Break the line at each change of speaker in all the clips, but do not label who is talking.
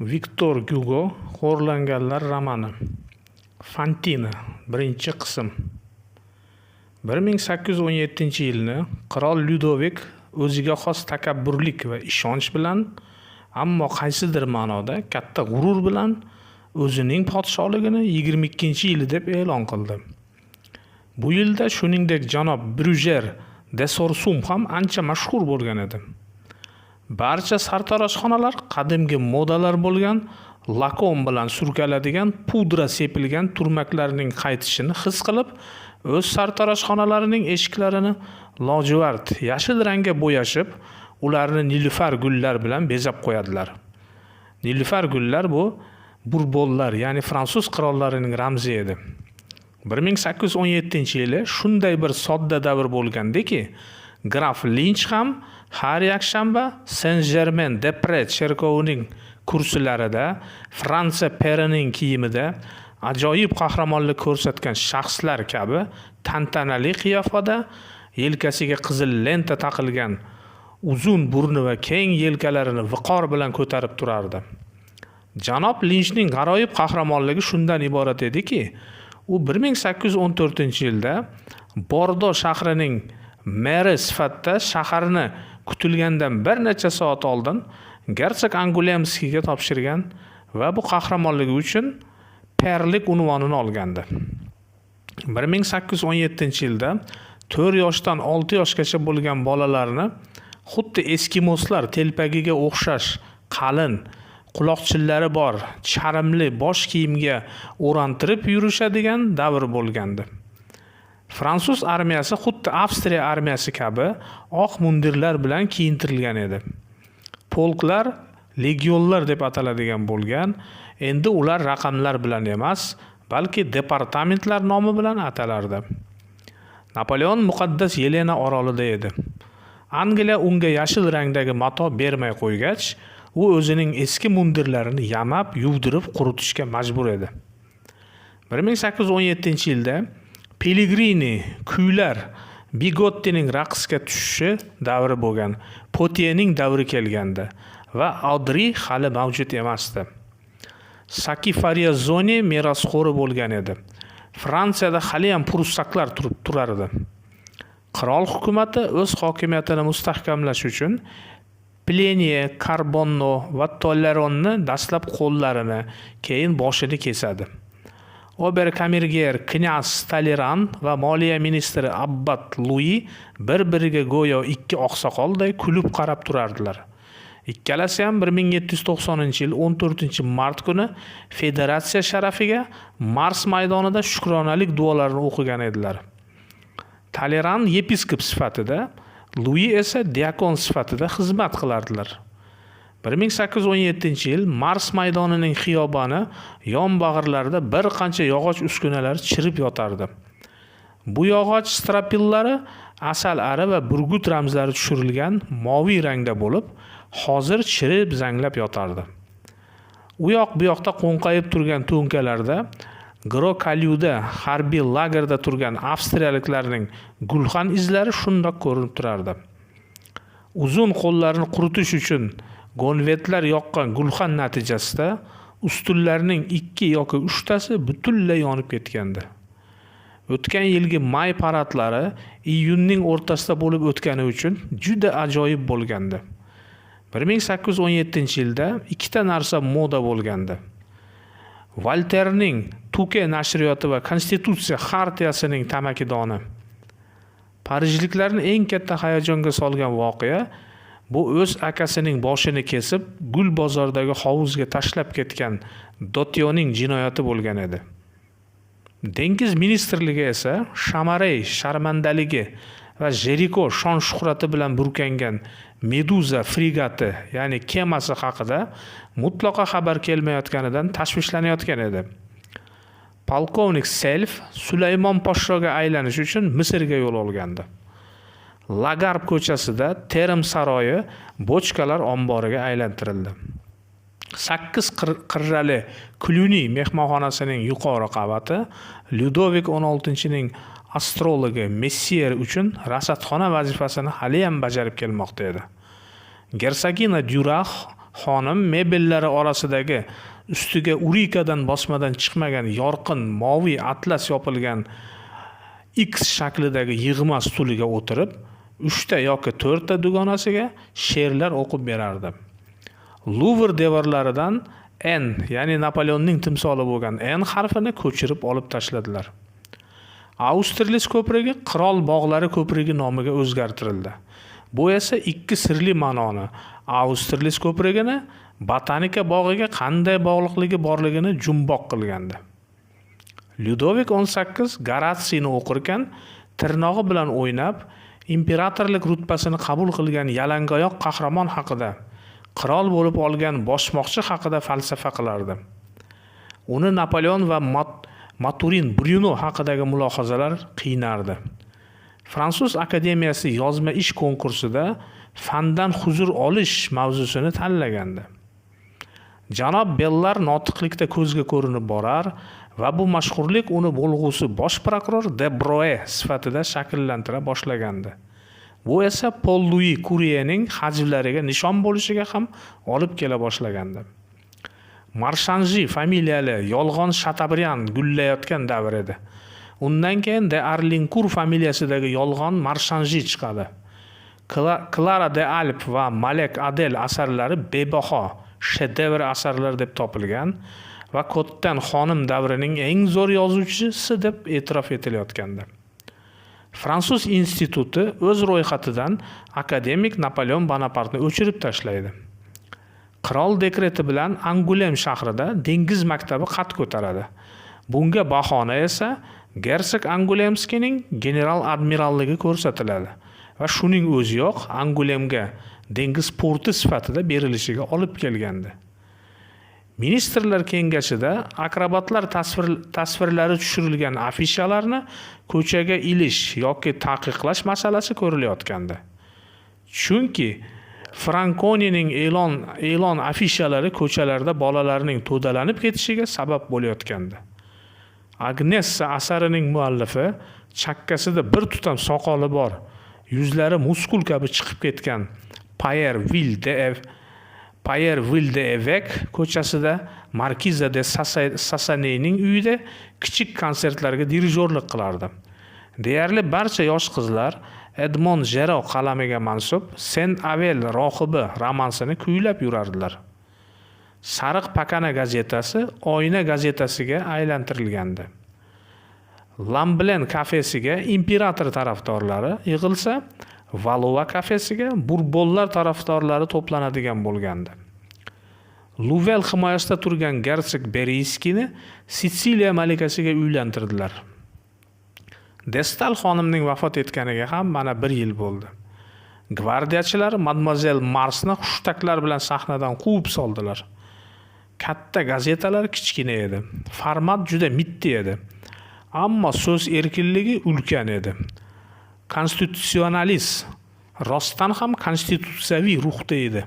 Viktor Gyugo "Xo'rlanganlar" romani. Fantina. Birinchi qism. 1817-yilni qirol Lyudovik o'ziga xos takabburlik va ishonch bilan, ammo qaysidir ma'noda katta g'urur bilan o'zining podshohligini 22-yili deb e'lon qildi. Bu yilda shuningdek janob Bryujer de Sorsum ham ancha mashhur bo'lgan edi. Barcha sartaroshxonalar qadimgi modalar bo'lgan lakon bilan surkaladigan pudra sepilgan turmaklarning qaytishini his qilib, o'z sartaroshxonalarining eshiklarini lojuvard yashil rangga bo'yashib, ularni nilufar gullar bilan bezab qo'yadilar. Nilufar gullar bu Burbonlar, ya'ni fransuz qirollarining ramzi edi. 1817-yili shunday bir sodda davr bo'lgandiki, graf Linch ham har yakshanba Saint-Germain-de-Pre cherkovining kursilarida Fransiya perining kiyimida ajoyib qahramonlik ko'rsatgan shaxslar kabi tantanali qiyofada yelkasiga qizil lenta taqilgan uzun burni va keng yelkalarini viqor bilan ko'tarib turardi. Janob Linchning g'aroyib qahramonligi shundan iborat ediki, u 1814-yilda Bordo shahrining meri sifatida shaharni kutilgandan bir necha soat oldin Gersog Angulemskiyga topshirgan va bu qahramonligi uchun perlik unvonini olgandi. 1817-yilda 4 yoshdan 6 yoshgacha bo'lgan bolalarni xuddi eskimoslar telpagiga o'xshash qalin, quloqchinlari bor, charmli bosh kiyimga o'rantirib yurishadigan davr bo'lgandi. Fransuz armiyasi xuddi Avstriya armiyasi kabi oq mundirlar bilan kiyintirilgan edi. Polklar legionlar deb ataladigan bo'lgan, endi ular raqamlar bilan emas, balki departamentlar nomi bilan atalardi. Napoleon muqaddas Yelena orolida edi. Angliya unga yashil rangdagi mato bermay qo'ygach, u o'zining eski mundirlarini yamab, yuvdirib quritishga majbur edi. 1817-yilda Pellegrini kuylar Bigottining raqsga tushishi davri bo'lgan, Potyening davri kelganda va Audri hali mavjud emasdi. Saki Fariyazoni merosxo'ri bo'lgan edi. Fransiyada hali ham prussaklar turib turardi. Qirol hukumati o'z hokimiyatini mustahkamlash uchun Pleniye, Carbonno va Tolleronni dastlab qo'llarini, keyin boshini kesadi. Oberkamerger knyaz Taleran va moliya ministri abbat Lui bir-biriga go'yo ikki oqsoqolday kulib qarab turardilar. Ikkalasi ham 1790-yil 14-mart kuni federatsiya sharafiga Mars maydonida shukronalik duolarini o'qigan edilar. Taleran yepiskop sifatida, Lui esa diakon sifatida xizmat qilardilar. 1817-yil Mars maydonining xiyoboni yonbag'irlarida bir qancha yog'och uskunalar chirib yotardi. Bu yog'och strapillari asal ari va burgut ramzlari tushirilgan moviy rangda bo'lib, hozir chirib zanglab yotardi. U yoq bu yoqda qo'nqayib turgan to'nkalarda Grokalyuda harbiy lagerda turgan avstriyaliklarning gulxan izlari shundoq ko'rinib turardi. Uzun qo'llarini quritish uchun gonvetlar yoqqan gulxan natijasida ustunlarning ikki yoki uchtasi butunlay yonib ketgandi. O'tgan yilgi may paradlari iyunning o'rtasida bo'lib o'tgani uchun juda ajoyib bo'lgandi. 1817-yilda ikkita narsa moda bo'lgandi. Valterning Tuke nashriyoti va Konstitutsiya xartiyasining tamakidoni. Parijliklarni eng katta hayajonga solgan voqea bu o'z akasining boshini kesib, gul bozordagi hovuzga tashlab ketgan Dotyoning jinoyati bo'lgan edi. Dengiz ministrligi esa shamaray sharmandaligi va Jeriko shon shuhrati bilan burkangan Meduza frigati, ya'ni kemasi haqida mutlaqo xabar kelmayotganidan tashvishlanayotgan edi. Polkovnik Self Sulaymon poshshoga aylanish uchun Misrga yo'l olgandi. Lagarb ko'chasida Terim saroyi bochkalar omboriga aylantirildi. sakkiz qirrali Cluny mehmonxonasining yuqori qavati Ludovik o'n oltinchining astrologi Messier uchun rasadxona vazifasini haliyam bajarib kelmoqda edi. Gersagina dyurax xonim mebellari orasidagi ustiga urikadan bosmadan chiqmagan yorqin moviy atlas yopilgan x shaklidagi yig'ma stuliga o'tirib uchta yoki to'rtta dugonasiga she'rlar o'qib berardi luvr devorlaridan n ya'ni napoleonning timsoli bo'lgan n harfini ko'chirib olib tashladilar. Austerlitz ko'prigi qirol bog'lari ko'prigi nomiga o'zgartirildi. Bu esa ikki sirli ma'noni austerlitz ko'prigini botanika bog'iga qanday bog'liqligi borligini jumboq qilgandi. Lyudovik o'n sakkiz garatsiyni o'qirkan tirnog'i bilan o'ynab imperatorlik rutbasini qabul qilgan yalangoyoq qahramon haqida qirol bo'lib olgan boshmoqchi haqida falsafa qilardi. Uni napoleon va maturin bruno haqidagi mulohazalar qiynardi. Fransuz akademiyasi yozma ish konkursida fandan huzur olish mavzusini tanlagandi. Janob bellar notiqlikda ko'zga ko'rinib borar va bu mashhurlik uni bo'lg'usi bosh prokuror de broe sifatida shakllantira boshlagandi. Bu esa pol lui kuryening hajvlariga nishon bo'lishiga ham olib kela boshlagandi. Marshanji familiyali yolg'on shatabryan gullayotgan davr edi. Undan keyin de arlinkur familiyasidagi yolg'on marshanji chiqadi. Klara de alp va malek adel asarlari bebaho shedevr asarlar deb topilgan. Va kottan xonim davrining eng zo'r yozuvchisi deb e'tirof etilayotgandi. Fransuz instituti o'z ro'yxatidan akademik napoleon bonapartni o'chirib tashlaydi. Qirol dekreti bilan angulem shahrida dengiz maktabi qad ko'taradi. Bunga bahona esa gersog angulemskiyning general admiralligi ko'rsatiladi va shuning o'ziyoq angulemga dengiz porti sifatida berilishiga olib kelgandi. Ministrlar kengashida akrobatlar tasvir, tasvirlari tushirilgan afishalarni ko'chaga ilish yoki taqiqlash masalasi ko'rilayotgandi. Chunki frankonining e'lon e'lon afishalari ko'chalarda bolalarning to'dalanib ketishiga sabab bo'layotgandi. Agnessa asarining muallifi chakkasida bir tutam soqoli bor yuzlari muskul kabi chiqib ketgan payer vil de payer vilde evek ko'chasida markiza de sasaneyning uyida kichik konsertlarga dirijorlik qilardi. Deyarli barcha yosh qizlar edmond jero qalamiga mansub sen avel rohibi romansini kuylab yurardilar. Sariq pakana gazetasi oyna gazetasiga aylantirilgandi. Lamblen kafesiga imperator tarafdorlari yig'ilsa valova kafesiga burbonlar tarafdorlari to'planadigan bo'lgandi. Luvel himoyasida turgan gersog beriskini sitsiliya malikasiga uylantirdilar. Destal xonimning vafot etganiga ham mana bir yil bo'ldi. Gvardiyachilar madmazel marsni hushtaklar bilan sahnadan quvib soldilar. Katta gazetalar kichkina edi. Format juda mitti edi. Ammo so'z erkinligi ulkan edi. Konstitutsionalist rostdan ham konstitutsiyaviy ruhda edi.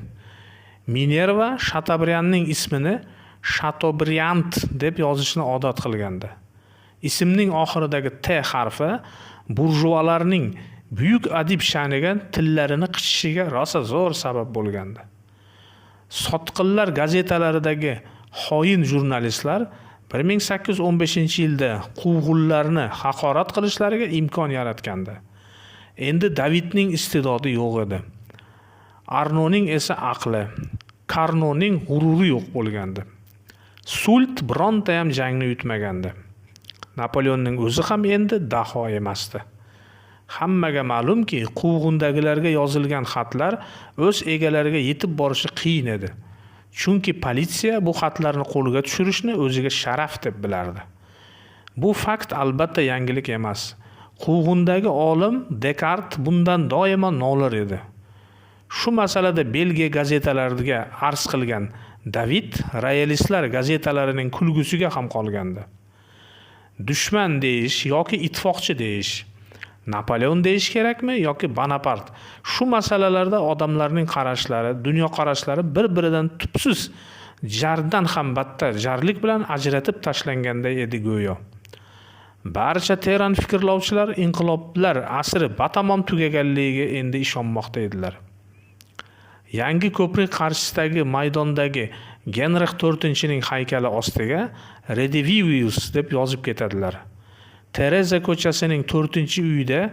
Minerva shatobrianning ismini shatobriant deb yozishni odat qilgandi. Ismning oxiridagi t harfi burjualarning buyuk adib sha'niga tillarini qichishiga rosa zo'r sabab bo'lgandi. Sotqinlar gazetalaridagi xoin jurnalistlar bir ming sakkiz yuz o'n beshinchi yilda quvg'inlarni haqorat qilishlariga imkon yaratgandi. Endi davidning iste'dodi yo'q edi. Arnoning esa aqli karnoning g'ururi yo'q bo'lgandi. Sult birontayam jangni yutmagandi. Napoleonning o'zi ham endi daho emasdi. Hammaga ma'lumki quvg'indagilarga yozilgan xatlar o'z egalariga yetib borishi qiyin edi. Chunki politsiya bu xatlarni qo'lga tushirishni o'ziga sharaf deb bilardi. Bu fakt albatta yangilik emas. Quvg'indagi olim dekart bundan doimo nolir edi. Shu masalada belgiya gazetalariga arz qilgan david royalistlar gazetalarining kulgusiga ham qolgandi. Dushman deyish yoki ittifoqchi deyish napoleon deyish kerakmi yoki bonapart shu masalalarda odamlarning qarashlari dunyoqarashlari bir biridan tubsiz jardan ham battar jarlik bilan ajratib tashlanganday edi go'yo. Barcha teran fikrlovchilar inqiloblar asri batamom tugaganligiga endi ishonmoqda edilar. Yangi ko'prik qarshisidagi maydondagi genrix to'rtinchining haykali ostiga redivius deb yozib ketadilar. Tereza ko'chasining to'rtinchi uyida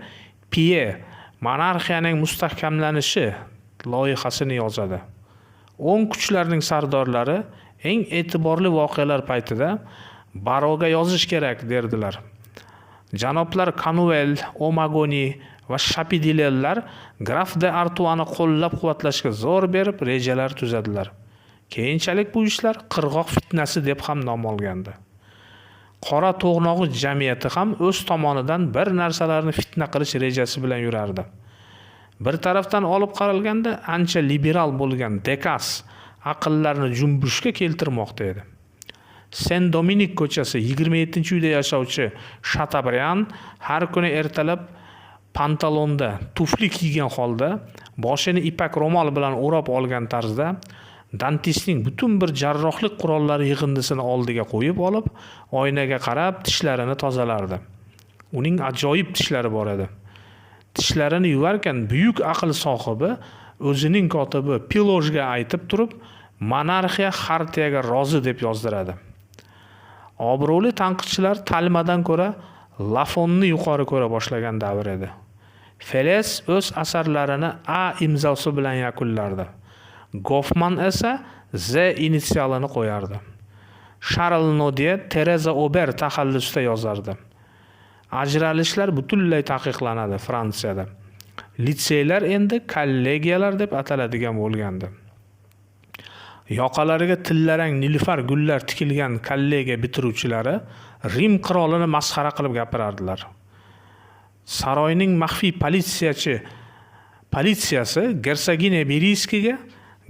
pie monarxiyaning mustahkamlanishi loyihasini yozadi. O'ng kuchlarning sardorlari eng e'tiborli voqealar paytida baroga yozish kerak derdilar. Janoblar kanuel omagoni va shapidilellar graf de artuani qo'llab quvvatlashga zo'r berib rejalar tuzadilar. Keyinchalik bu ishlar qirg'oq fitnasi deb ham nom olgandi. Qora to'g'nog'i jamiyati ham o'z tomonidan bir narsalarni fitna qilish rejasi bilan yurardi. Bir tarafdan olib qaralganda ancha liberal bo'lgan dekas aqllarni jumbushga keltirmoqda edi. Sen dominik ko'chasi yigirma yettinchi uyda yashovchi shatabrian har kuni ertalab pantalonda tufli kiygan holda boshini ipak ro'mol bilan o'rab olgan tarzda dantistning butun bir jarrohlik qurollari yig'indisini oldiga qo'yib olib oynaga qarab tishlarini tozalardi. Uning ajoyib tishlari bor edi. Tishlarini yuvarkan buyuk aql sohibi o'zining kotibi pilojga aytib turib monarxiya xartiyaga rozi deb yozdiradi. Obro'li tanqidchilar talmadan ko'ra lafonni yuqori ko'ra boshlagan davr edi. Feles o'z asarlarini a imzosi bilan yakunlardi. Gofman esa z initsialini qo'yardi. Sharl nodye tereza ober taxallusida yozardi. Ajralishlar butunlay taqiqlanadi fransiyada. Litseylar endi kollegiyalar deb ataladigan bo'lgandi. Yoqalariga tillarang nilufar gullar tikilgan kollegiya bitiruvchilari rim qirolini masxara qilib gapirardilar. Saroyning maxfiy politsiyachi politsiyasi gersagine beriskiga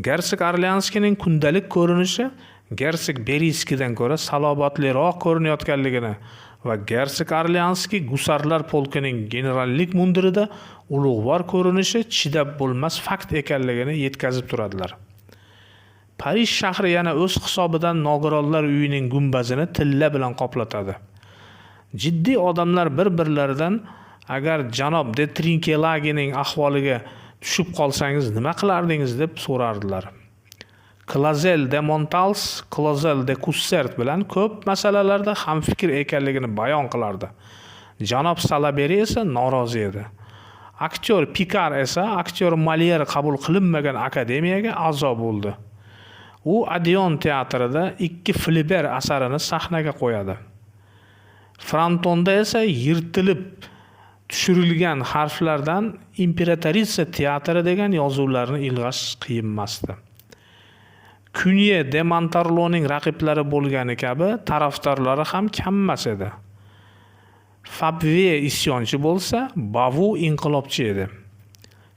gersog orleanskiyning kundalik ko'rinishi gersog beriskidan ko'ra salobatliroq ko'rinayotganligini va gersog orleanskiy gusarlar polkining generallik mundirida ulug'vor ko'rinishi chidab bo'lmas fakt ekanligini yetkazib turadilar. Parij shahri yana o'z hisobidan nogironlar uyining gumbazini tilla bilan qoplatadi. Jiddiy odamlar bir birlaridan agar janob de trinkelagining ahvoliga tushib qolsangiz nima qilardingiz? deb so'rardilar. Klazel de montals klozel de kussert bilan ko'p masalalarda hamfikr ekanligini bayon qilardi. Janob salaberi esa norozi edi. Aktyor pikar esa aktyor malyer qabul qilinmagan akademiyaga a'zo bo'ldi. U adion teatrida ikki fliber asarini sahnaga qo'yadi. Frontonda esa yirtilib tushirilgan harflardan imperatriса teatri degan yozuvlarni ilg'ash qiyinmasdi kunye de montarloning raqiblari bo'lgani kabi tarafdorlari ham kammas edi. Fabve isyonchi bo'lsa bavu inqilobchi edi.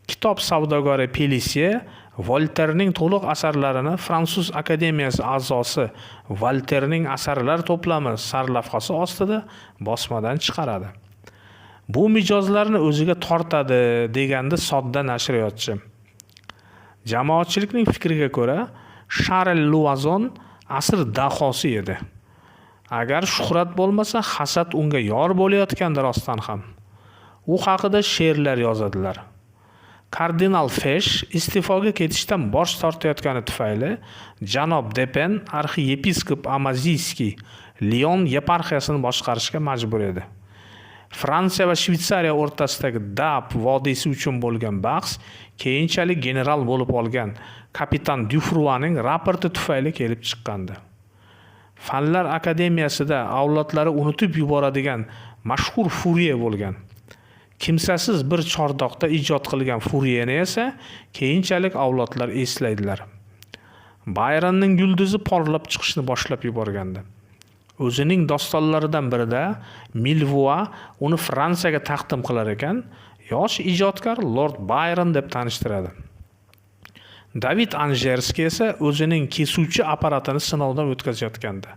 Kitob savdogori pelisye volterning to'liq asarlarini fransuz akademiyasi a'zosi volterning asarlar to'plami sarlavhasi ostida bosmadan chiqaradi. Bu mijozlarni o'ziga tortadi degandi sodda nashriyotchi. Jamoatchilikning fikriga ko'ra sharl luvazon asr dahosi edi. Agar shuhrat bo'lmasa hasad unga yor bo'layotgandi rostdan ham. U haqida she'rlar yozadilar. Kardinal fesh iste'foga ketishdan bosh tortayotgani tufayli janob depen arxiyepiskop amaziyskiy lion yeparxiyasini boshqarishga majbur edi. Fransiya va shvetsariya o'rtasidagi dab vodiysi uchun bo'lgan bahs keyinchalik general bo'lib olgan kapitan dyufruaning raporti tufayli kelib chiqqandi. Fanlar akademiyasida avlodlari unutib yuboradigan mashhur furye bo'lgan. Kimsasiz bir chordoqda ijod qilgan furyeni esa keyinchalik avlodlar eslaydilar. Bayronning yulduzi porlab chiqishni boshlab yuborgandi. O'zining dostonlaridan birida milvua uni fransiyaga taqdim qilar ekan yosh ijodkor lord bayron deb tanishtiradi. David anjerskiy esa o'zining kesuvchi apparatini sinovdan o'tkazayotgandi.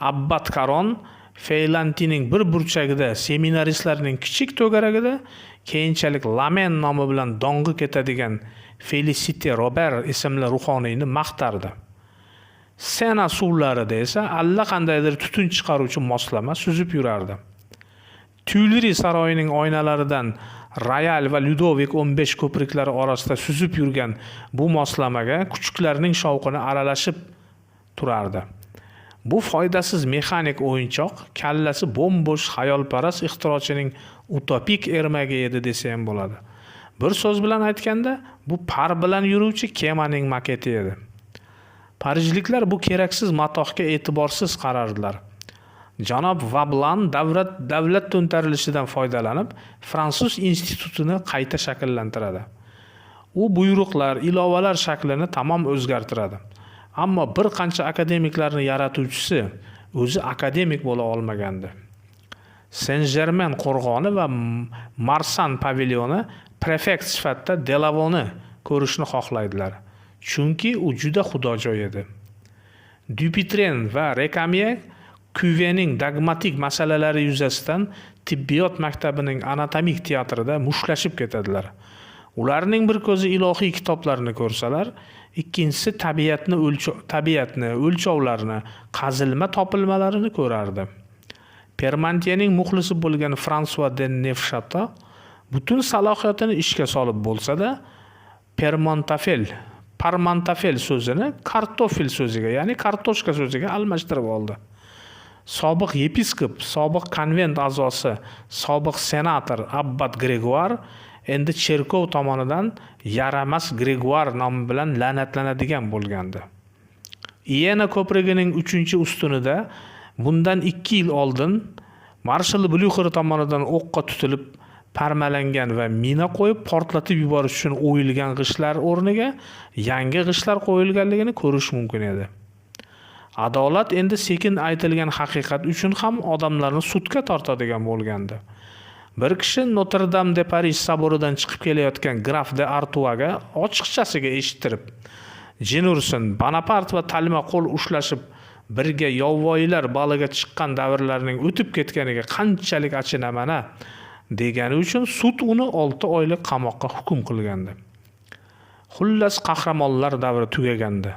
Abbat karon feylantining bir burchagida seminaristlarning kichik to'garagida keyinchalik lamen nomi bilan dong'i ketadigan Felicite Robert ismli ruhoniyni maqtardi. Sena suvlarida esa allaqandaydir tutun chiqaruvchi moslama suzib yurardi. Tyulri saroyining oynalaridan royal va Ludovik 15 ko'priklari orasida suzib yurgan bu moslamaga kuchuklarning shovqini aralashib turardi. Bu foydasiz mexanik o'yinchoq kallasi bo'mbo'sh xayolparast ixtirochining utopik ermagi edi desa ham bo'ladi. Bir so'z bilan aytganda bu par bilan yuruvchi kemaning maketi edi. Parijliklar bu keraksiz matohga e'tiborsiz qarardilar. Janob vablan davlat davlat to'ntarilishidan foydalanib fransuz institutini qayta shakllantiradi. U buyruqlar ilovalar shaklini tamom o'zgartiradi. Ammo bir qancha akademiklarni yaratuvchisi o'zi akademik bo'la olmagandi. Sen jermen qo'rg'oni va marsan pavilyoni prefekt sifatida delavoni ko'rishni xohlaydilar. Chunki u juda xudojo'y edi. Dyupitren va rekamye kuvening dogmatik masalalari yuzasidan tibbiyot maktabining anatomik teatrida mushtlashib ketadilar. Ularning bir ko'zi ilohiy kitoblarni ko'rsalar ikkinchisi tabiatni o'lchov tabiatni o'lchovlarni qazilma topilmalarini ko'rardi. Permantiyaning muxlisi bo'lgan fransua de nevshato butun salohiyatini ishga solib bo'lsa-da permontafel parmantafel so'zini kartofel so'ziga ya'ni kartoshka so'ziga almashtirib oldi. Sobiq yepiskop sobiq konvent a'zosi sobiq senator abbat gregoar endi cherkov tomonidan yaramas gregoar nomi bilan la'natlanadigan bo'lgandi. Iena ko'prigining uchinchi ustunida bundan ikki yil oldin marshal blyuxer tomonidan o'qqa tutilib parmalangan va mina qo'yib portlatib yuborish uchun o'yilgan g'ishtlar o'rniga yangi g'ishtlar qo'yilganligini ko'rish mumkin edi. Adolat endi sekin aytilgan haqiqat uchun ham odamlarni sudga tortadigan bo'lgandi. Bir kishi notr dam de parij soboridan chiqib kelayotgan graf de artuaga ochiqchasiga eshittirib jin ursin bonapart va talma qo'l ushlashib birga yovvoyilar baliga chiqqan davrlarning o'tib ketganiga qanchalik achinaman a degani uchun sud uni olti oylik qamoqqa hukm qilgandi. Xullas qahramonlar davri tugagandi.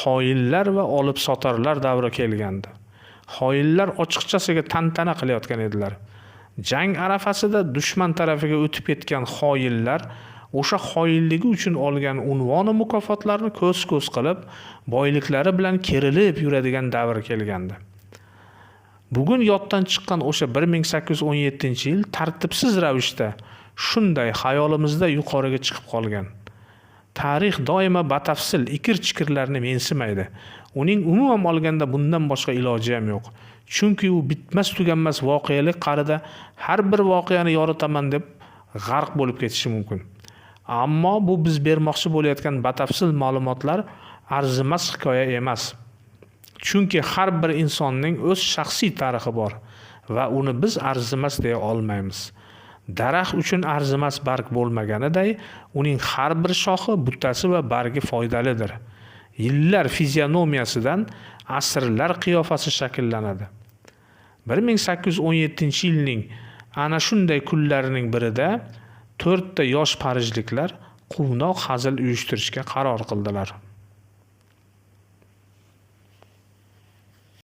Xoinlar va olib sotarlar davri kelgandi. Xoinlar ochiqchasiga tantana qilayotgan edilar. Jang arafasida dushman tarafiga o'tib ketgan xoinlar o'sha xoinligi uchun olgan unvonu mukofotlarni ko'z ko'z qilib boyliklari bilan kerilib yuradigan davr kelgandi. Bugun yoddan chiqqan o'sha bir ming sakkiz yuz o'n yettinchi yil tartibsiz ravishda shunday xayolimizda yuqoriga chiqib qolgan. Tarix doimo batafsil ikir chikirlarni mensimaydi. Uning umuman olganda bundan boshqa iloji ham yo'q. Chunki u bitmas tuganmas voqelik qa'rida har bir voqeani yoritaman deb g'arq bo'lib ketishi mumkin. Ammo bu biz bermoqchi bo'layotgan batafsil ma'lumotlar arzimas hikoya emas. Chunki har bir insonning o'z shaxsiy tarixi bor va uni biz arzimas deya olmaymiz. Daraxt uchun arzimas barg bo'lmaganiday uning har bir shoxi buttasi va bargi foydalidir. Yillar fizionomiyasidan asrlar qiyofasi shakllanadi. bir ming sakkiz yuz o'n yettinchi yilning ana shunday kunlarining birida to'rtta yosh parijliklar quvnoq hazil uyushtirishga qaror qildilar.